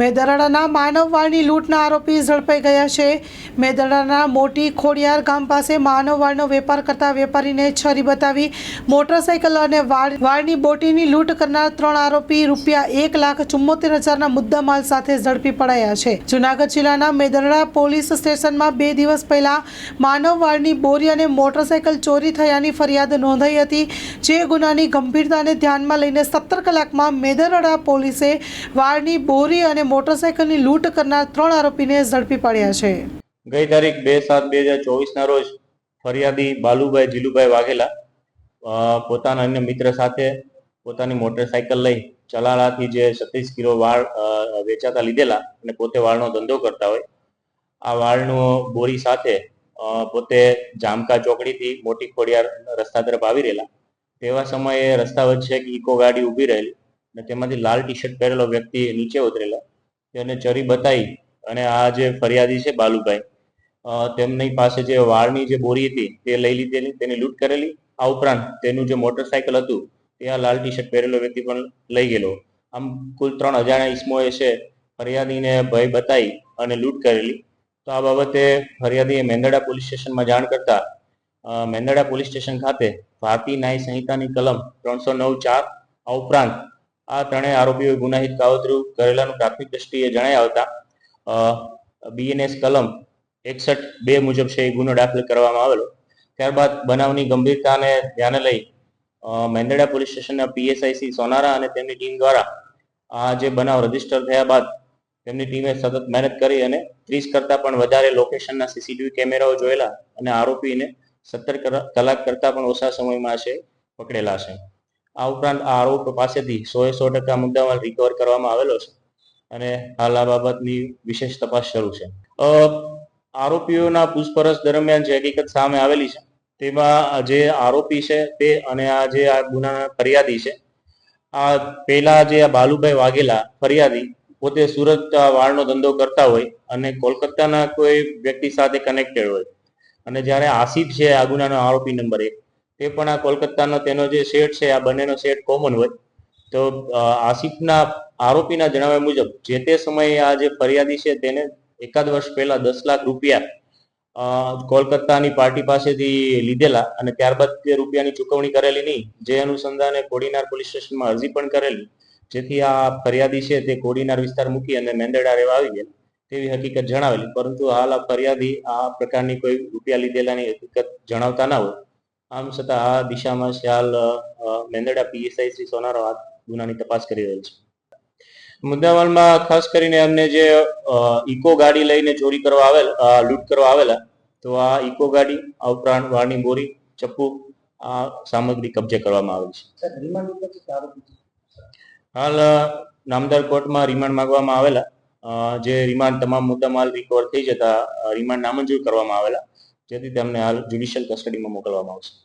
મેદરડાના માનવવાળની લૂંટના આરોપી ઝડપાઈ ગયા છે. મેદરડાના મોટી ખોડિયાર ગામ પાસે માનવવાળનો વેપાર કરતા વેપારીને છરી બતાવી મોટરસાઇકલ અને વાળ વાળની બોટીની લૂંટ કરનાર ત્રણ આરોપી રૂપિયા એક લાખ ચુમ્મોતેર હજારના મુદ્દામાલ સાથે ઝડપી પડાયા છે. જુનાગઢ જિલ્લાના મેદરડા પોલીસ સ્ટેશનમાં બે દિવસ પહેલા માનવવાળની બોરી અને મોટરસાઇકલ ચોરી થયાની ફરિયાદ નોંધાઈ હતી. જે ગુનાની ગંભીરતાને ધ્યાનમાં લઈને સત્તર કલાકમાં મેદરડા પોલીસે વાળની બોરી અને મોટરસાઇકલની લૂંટ કરનાર ત્રણ આરોપીને ઝડપી પાડ્યા છે. ગઈ તારીખ બે સાત બે હજાર ચોવીસના રોજ ફરિયાદી બાલુભાઈ જીલુભાઈ વાઘેલા પોતાના અન્ય મિત્ર સાથે પોતાની મોટરસાયકલ લઈ ચલાળાથી જે સત્રીસ કિલો વાળ વેચાતા લીધેલા અને પોતે વાળનો ધંધો કરતા હોય, આ વાળનો બોરી સાથે પોતે જામકા ચોકડીથી મોટી ખોડિયાર રસ્તા તરફ આવી રહેલા. તેવા સમયે રસ્તા વચ્ચે એક ઇકો ગાડી ઊભી રહેલી અને તેમાંથી લાલ ટી શર્ટ પહેરેલો વ્યક્તિ નીચે ઉતરેલો. તેને ચરી બતાવી અને આ જે ફરિયાદી છે બાલુભાઈ તેમની પાસે જે વાળની જે બોરી હતી તે લઈ લીધેલી, તેની લૂંટ કરેલી. આ ઉપરાંત તેનું જે મોટરસાયકલ હતું, તે આ લાલ ટી શર્ટ પહેરેલો વ્યક્તિ પણ લઈ ગયેલો. આમ કુલ ત્રણ અજાણ્યા ઈસમોએ છે ફરિયાદીને ભય બતાવી અને લૂંટ કરેલી. તો આ બાબતે ફરિયાદીએ મેંદરડા પોલીસ સ્ટેશનમાં જાણ કરતા મેંદડા પોલીસ સ્ટેશન ખાતે ભારતીય ન્યાય સંહિતાની કલમ ત્રણસો નવ ચાર, આ ઉપરાંત આ ત્રણેય આરોપીઓએ ગુનાહિત કાવતરું કરેલાનું પ્રાથમિક દ્રષ્ટિએ જણાવ્યા આવતા બીએનએસ કલમ એકસઠ બે મુજબ છે એ ગુનો દાખલ કરવામાં આવેલો. ત્યારબાદ બનાવની ગંભીરતાને ધ્યાને લઈ મેંદડા પોલીસ સ્ટેશનના પીએસઆઈસી સોનારા અને તેમની ટીમ દ્વારા આ જે બનાવ રજિસ્ટર થયા બાદ તેમની ટીમે સતત મહેનત કરી અને ત્રીસ કરતા પણ વધારે લોકેશનના સીસીટીવી કેમેરાઓ જોયેલા અને આરોપીને સત્તર કલાક કરતા પણ ઓછા સમયમાં છે પકડેલા છે. આ ઉપરાંત આ આરોપ પાસેથી એ સો ટકા મુદ્દામાલ રિકવર કરવામાં આવેલો છે અને હાલ આ બાબતની વિશેષ તપાસ શરૂ છે. આરોપીઓના પૂછપરછ દરમિયાન જે હકીકત સામે આવેલી છે, તેમાં જે આરોપી છે તે અને આ જે આ ગુનાના ફરિયાદી છે, આ પેલા જે આ બાલુભાઈ વાઘેલા ફરિયાદી પોતે સુરત વાળનો ધંધો કરતા હોય અને કોલકાતાના કોઈ વ્યક્તિ સાથે કનેક્ટેડ હોય. અને જ્યારે આસિફ છે આ ગુનાનો આરોપી નંબર એક તે પણ આ કોલકાતાનો તેનો જે સેટ છે, આ બંનેનો સેટ કોમન હોય. તો આસિફના આરોપીના જણાવ્યા મુજબ, જે તે સમયે આ જે ફરિયાદી છે તેને એકાદ વર્ષ પહેલા દસ લાખ રૂપિયા કોલકાતાની પાર્ટી પાસેથી લીધેલા અને ત્યારબાદ તે રૂપિયાની ચૂકવણી કરેલી નહીં, જે અનુસંધાને કોડીનાર પોલીસ સ્ટેશનમાં અરજી પણ કરેલી, જેથી આ ફરિયાદી છે તે કોડીનાર વિસ્તાર મૂકી અને મેંદરડા રહેવા આવી ગયા તેવી હકીકત જણાવેલી. પરંતુ હાલ આ ફરિયાદી આ પ્રકારની કોઈ રૂપિયા લીધેલાની હકીકત જણાવતા ના હોય. આમ છતાં આ દિશામાં શ્યાલ મેંદડા પીએસઆઈ શ્રી સોનારો ગુનાની તપાસ કરી રહેલ છે. મુદ્દામાલમાં ખાસ કરીને અમને જે ઇકો ગાડી લઈને ચોરી કરવા આવેલ લૂંટ કરવા આવેલા તો આ ઇકો ગાડી આ ઉપરાંત વાળની બોરી ચપ્પુ આ સામગ્રી કબજે કરવામાં આવેલ છે. હાલ નામદાર કોર્ટમાં રિમાન્ડ માંગવામાં આવેલા જે રિમાન્ડ તમામ મુદ્દામાલ રિકવર થઈ જતા રિમાન્ડ નામંજૂર કરવામાં આવેલા જેથી તેમને હાલ જ્યુડિશિયલ કસ્ટડીમાં મોકલવામાં આવશે.